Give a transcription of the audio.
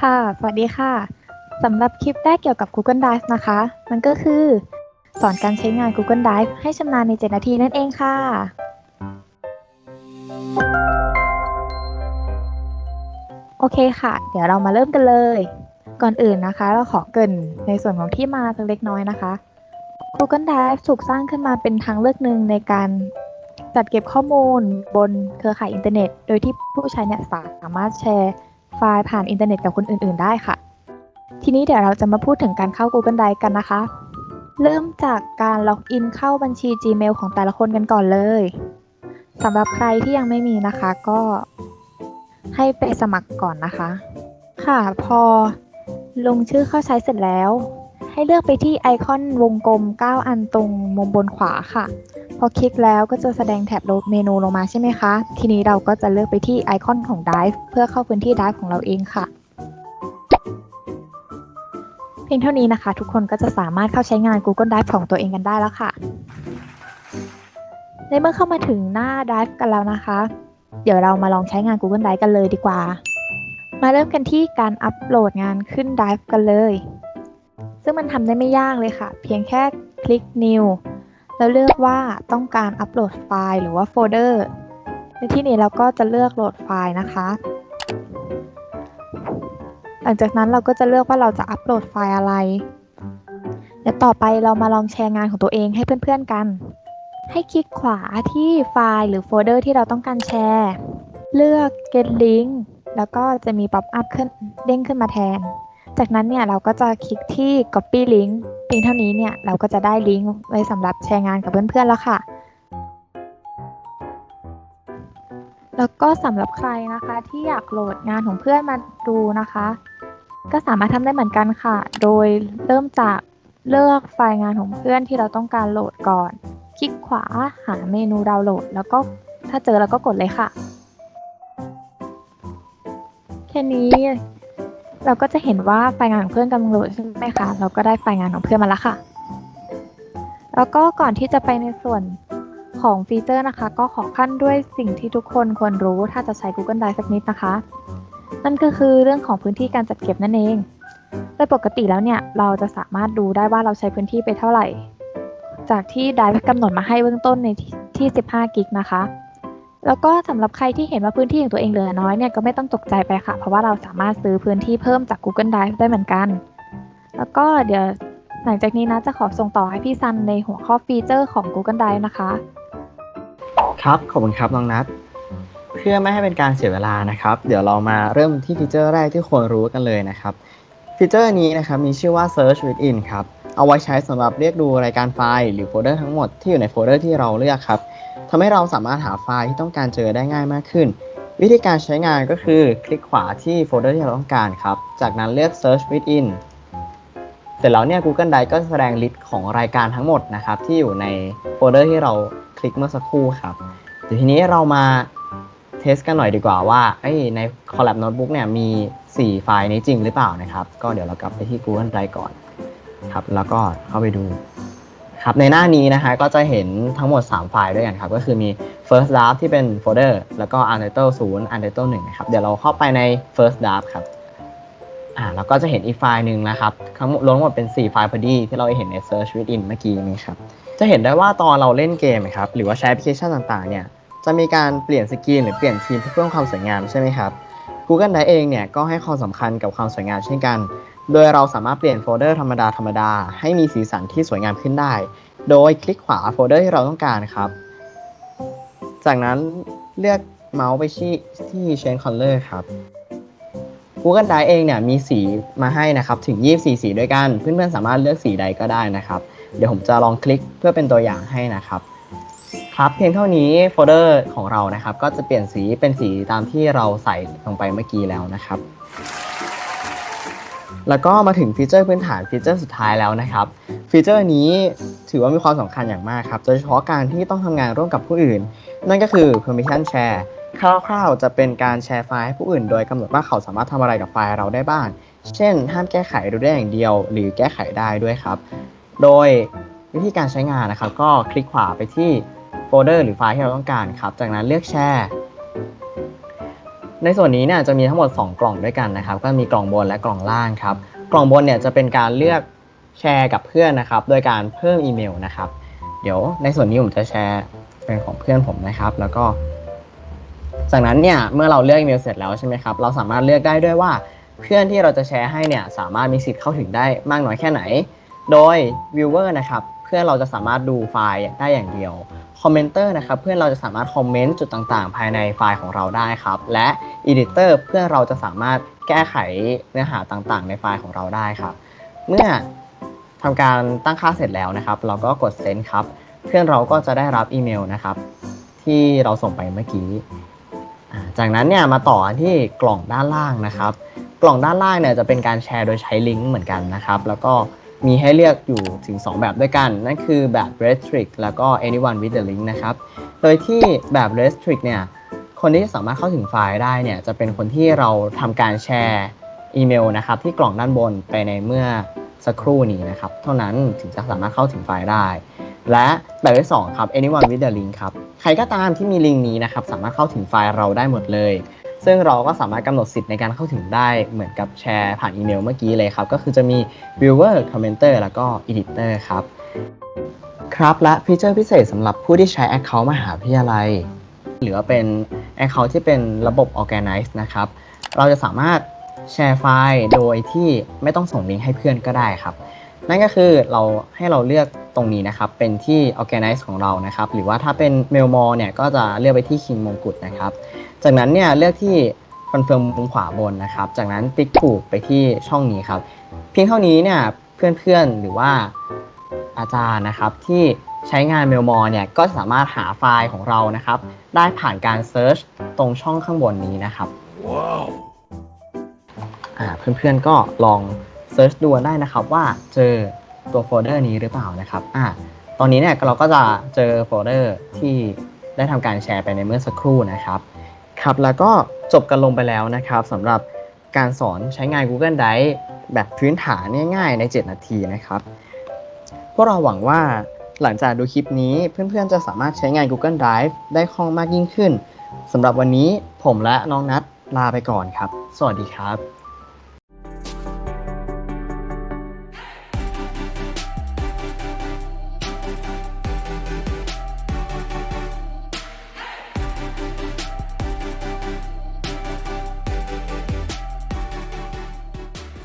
ค่ะ สวัสดีค่ะ สำหรับคลิปแรกเกี่ยวกับ Google Drive นะคะ มันก็คือ สอนการใช้งาน Google Drive ให้ชำนาญใน 7 นาทีนั่นเองค่ะ โอเคค่ะ เดี๋ยวเรามาเริ่มกันเลย ก่อนอื่นนะคะ เราขอเกรินในส่วนของที่มาสักเล็กน้อยนะคะ Google Drive ถูกสร้างขึ้นมาเป็นทางเลือกหนึ่งในการจัดเก็บข้อมูลบนเครือข่ายอินเทอร์เน็ต โดยที่ผู้ใช้เนี่ยสามารถแชร์ ไฟล์ผ่านอินเทอร์เน็ตกับคนอื่น ๆ ได้ค่ะ ทีนี้เดี๋ยวเราจะมาพูดถึงการเข้า Google Drive กันนะคะ เริ่มจากการล็อกอินเข้าบัญชี Gmail ของแต่ละคนกันก่อนเลยสำหรับใครที่ยังไม่มีนะคะก็ให้ไปสมัครก่อนนะคะ ค่ะพอลงชื่อเข้าใช้เสร็จแล้ว ให้เลือกไปที่ไอคอนวงกลม 9 อันตรงมุมบนขวาค่ะ พอคลิกแล้วก็จะแสดงแท็บเมนูลงมาใช่ไหมคะ ทีนี้เราก็จะเลือกไปที่ไอคอนของ Drive เพื่อเข้าพื้นที่ Drive ของเราเองค่ะ เพียงเท่านี้นะคะ ทุกคนก็จะสามารถเข้าใช้งาน Google Drive ของตัวเองกันได้แล้วค่ะ ในเมื่อเข้ามาถึงหน้า Drive กันแล้วนะคะ เดี๋ยวเรามาลองใช้งาน Google Drive กันเลยดีกว่า มาเริ่มกันที่การอัปโหลดงานขึ้น Drive กันเลย ซึ่งมันทำได้ไม่ยากเลยค่ะ เพียงแค่คลิก New แล้วเลือกว่าต้องการอัปโหลดไฟล์หรือว่าโฟลเดอร์ ในที่นี้เราก็จะเลือกโหลดไฟล์นะคะ หลังจากนั้นเราก็จะเลือกว่าเราจะอัปโหลดไฟล์อะไร เดี๋ยวต่อไปเรามาลองแชร์งานของตัวเองให้เพื่อนๆกัน ให้คลิกขวาที่ไฟล์หรือโฟลเดอร์ที่เราต้องการแชร์ เลือก get link แล้วก็จะมีป๊อปอัพขึ้นเด้งขึ้นมาแทน จากนั้นเนี่ยเราก็จะคลิกที่ copy link เพียงเท่านี้เนี่ยเราก็จะได้ลิงก์ไว้สำหรับแชร์งานกับเพื่อนๆแล้วค่ะ แล้วก็สำหรับใครนะคะ ที่อยากโหลดงานของเพื่อนมาดูนะคะ ก็สามารถทำได้เหมือนกันค่ะ โดยเริ่มจากเลือกไฟล์งานของเพื่อนที่เราต้องการโหลดก่อน คลิกขวาหาเมนูดาวน์โหลด แล้วก็ถ้าเจอเราก็กดเลยค่ะ แค่นี้ เราก็จะเห็นว่าไฟล์งานของเพื่อนกำลังโหลดใช่ไหมคะ เราก็ได้ไฟล์งานของเพื่อนมาแล้วค่ะ แล้วก็ก่อนที่จะไปในส่วนของฟีเจอร์นะคะ ก็ขอขั้นด้วยสิ่งที่ทุกคนควรรู้ถ้าจะใช้ Google Drive สักนิดนะคะ นั่นก็คือเรื่องของพื้นที่การจัดเก็บนั่นเอง โดยปกติแล้วเนี่ย เราจะสามารถดูได้ว่าเราใช้พื้นที่ไปเท่าไหร่ จากที่ Drive กำหนดมาให้เบื้องต้นในที่ 15 กิกนะคะ แล้วก็สำหรับใครที่เห็นว่าพื้นที่ของตัวเองเหลือน้อยเนี่ยก็ไม่ต้องตกใจไปค่ะ เพราะว่าเราสามารถซื้อพื้นที่เพิ่มจาก Google Drive ได้เหมือนกัน แล้วก็เดี๋ยวหลังจากนี้นะจะขอส่งต่อให้พี่ซันในหัวข้อฟีเจอร์ของ Google Drive นะคะ ครับขอบคุณครับน้องนัทเพื่อไม่ให้เป็นการเสียเวลานะครับ เดี๋ยวเรามาเริ่มที่ฟีเจอร์แรกที่ควรรู้กันเลยนะครับฟีเจอร์นี้นะครับมีชื่อว่า Search Within ครับเอาไว้ใช้สำหรับเรียกดูรายการไฟล์หรือโฟลเดอร์ทั้งหมดที่อยู่ในโฟลเดอร์ที่เราเลือกครับ ทำให้เราสามารถหาไฟล์ที่ต้องการเจอได้ง่ายมากขึ้น วิธีการใช้งานก็คือคลิกขวาที่โฟลเดอร์ที่เราต้องการครับ จากนั้นเลือก Search Within เสร็จแล้วเนี่ย Google Drive ก็แสดงลิสต์ของรายการทั้งหมดนะครับ ที่อยู่ในโฟลเดอร์ที่เราคลิกเมื่อสักครู่ครับเดี๋ยวทีนี้เรามาเทสกันหน่อยดีกว่าว่าใน Collab Notebook เนี่ยมี 4 ไฟล์นี้จริงหรือเปล่านะครับ ก็เดี๋ยวเรากลับไปที่ Google Drive ก่อนครับ แล้วก็เข้าไปดู ครับในหน้านี้นะฮะก็จะเห็นทั้งหมด 3 ไฟล์ด้วยกันครับ ก็คือมี first draft ที่เป็นโฟลเดอร์แล้วก็ untitled 0 untitled 1นะครับ เดี๋ยวเราเข้าไปใน first draft ครับอ่าแล้วก็จะเห็นอีกไฟล์หนึ่งนะครับทั้งรวมหมดเป็น 4 ไฟล์พอดี ที่เราเห็นใน search within เมื่อกี้นี้ครับ จะเห็นได้ว่าตอนเราเล่นเกมครับหรือว่าใช้แอปพลิเคชันต่างๆเนี่ยจะมีการเปลี่ยนสกรีนหรือเปลี่ยนทีมเพื่อเพิ่มความสวยงามใช่ไหมครับ Google Drive เองเนี่ยก็ให้ความสำคัญกับความสวยงามเช่นกัน โดยเราสามารถเปลี่ยนโฟลเดอร์ธรรมดาธรรมดาให้มีสีสันที่สวยงามขึ้นได้ โดยคลิกขวาโฟลเดอร์ที่เราต้องการครับ จากนั้นเลือกเมาส์ไปที่ที่ Change Color ครับ Google Drive เองเนี่ยมีสีมาให้นะครับถึง 24 สีด้วยกัน เพื่อนๆสามารถเลือกสีใดก็ได้นะครับ เดี๋ยวผมจะลองคลิกเพื่อเป็นตัวอย่างให้นะครับ ครับเพียงเท่านี้โฟลเดอร์ของเรานะครับ ก็จะเปลี่ยนสีเป็นสีตามที่เราใส่ลงไปเมื่อกี้แล้วนะครับ แล้วก็มาถึงฟีเจอร์พื้นฐานฟีเจอร์สุดท้ายแล้วนะครับ ฟีเจอร์นี้ถือว่ามีความสำคัญอย่างมากครับ โดยเฉพาะการที่ต้องทำงานร่วมกับผู้อื่น นั่นก็คือ permission share คร่าวๆ จะเป็นการแชร์ไฟล์ให้ผู้อื่น โดยกำหนดว่าเขาสามารถทำอะไรกับไฟล์เราได้บ้าง เช่น ห้ามแก้ไขดูได้อย่างเดียว หรือแก้ไขได้ด้วยครับ โดยวิธีการใช้งานนะครับ ก็คลิกขวาไปที่โฟลเดอร์หรือไฟล์ที่เราต้องการครับ จากนั้นเลือกแชร์ ในส่วนนี้เนี่ยจะมีทั้งหมด 2 กล่องด้วยกันนะครับ ก็มีกล่องบนและกล่องล่างครับ กล่องบนเนี่ยจะเป็นการเลือกแชร์กับเพื่อนนะครับ โดยการเพิ่มอีเมลนะครับ เดี๋ยวในส่วนนี้ผมจะแชร์เป็นของเพื่อนผมนะครับ แล้วก็ จากนั้นเนี่ยเมื่อเราเลือกอีเมลเสร็จแล้วใช่ไหมครับ เราสามารถเลือกได้ด้วยว่าเพื่อนที่เราจะแชร์ให้เนี่ยสามารถมีสิทธิ์เข้าถึงได้มากน้อยแค่ไหน โดย viewer นะครับ เพื่อนเราจะสามารถดูไฟล์ได้อย่างเดียวคอมเมนเตอร์นะครับเพื่อนเราจะสามารถคอมเมนต์จุดต่างๆ ภายในไฟล์ของเราได้ครับและ Editor เพื่อนเราจะสามารถแก้ไขเนื้อหาต่างๆ ในไฟล์ของเราได้ครับ เมื่อทำการตั้งค่าเสร็จแล้วนะครับ เราก็กด send ครับ เพื่อนเราก็จะได้รับอีเมลนะครับ ที่เราส่งไปเมื่อกี้ จากนั้นเนี่ยมาต่อที่กล่องด้านล่างนะครับ กล่องด้านล่างเนี่ยจะเป็นการแชร์โดยใช้ลิงก์เหมือนกันนะครับ แล้วก็ มีให้เลือกอยู่ถึง 2 แบบด้วยกัน นั่นคือแบบ restrict แล้วก็ anyone with the link นะครับ โดยที่แบบ restrict เนี่ย คนที่สามารถเข้าถึงไฟล์ได้เนี่ย จะเป็นคนที่เราทำการแชร์อีเมลนะครับ ที่กล่องด้านบนไปในเมื่อสักครู่นี้นะครับ เท่านั้นถึงจะสามารถเข้าถึงไฟล์ได้ และแบบที่สองครับ anyone with the link ครับ ใครก็ตามที่มีลิงก์นี้นะครับ สามารถเข้าถึงไฟล์เราได้หมดเลย ซึ่งเราก็สามารถกำหนดสิทธิ์ในการเข้าถึงได้เหมือนกับแชร์ผ่านอีเมลเมื่อกี้เลยครับ ก็คือจะมี viewer commenter แล้วก็ editor ครับ ครับและฟีเจอร์พิเศษสำหรับผู้ที่ใช้ Account มหาวิทยาลัย หรือว่าเป็น Account ที่เป็นระบบ Organize นะครับ เราจะสามารถแชร์ไฟล์โดยที่ไม่ต้องส่งลิงก์ให้เพื่อนก็ได้ครับ นั่นก็คือเราให้เราเลือกตรงนี้นะครับ เป็นที่ Organize ของเรานะครับ หรือว่าถ้าเป็น Mailmore เนี่ยก็จะเลือกไปที่ King มงกุฎนะครับ จากนั้นเนี่ยเลือกที่ Confirm มุมขวาบนนะครับ จากนั้นติ๊กถูกไปที่ช่องนี้ครับ เพียงเท่านี้เนี่ยเพื่อนๆหรือว่าอาจารย์นะครับที่ใช้งาน Mailmore เนี่ยก็สามารถหาไฟล์ของเรานะครับ ได้ผ่านการ Search ตรงช่องข้างบนนี้นะครับอ่าเพื่อนๆก็ลอง เซิร์ชดูได้นะครับว่าเจอตัวโฟลเดอร์นี้หรือเปล่านะครับอ่าตอนนี้เนี่ยเราก็จะเจอโฟลเดอร์ที่ได้ทำการแชร์ไปในเมื่อสักครู่นะครับครับแล้วก็จบกันลงไปแล้วนะครับสำหรับการสอนใช้งาน Google Drive แบบพื้นฐานง่ายๆใน 7 นาทีนะครับ พวกเราหวังว่าหลังจากดูคลิปนี้เพื่อนๆจะสามารถใช้งาน Google Drive ได้คล่องมากยิ่งขึ้นสำหรับวันนี้ผมและน้องนัทลาไปก่อนครับ สวัสดีครับ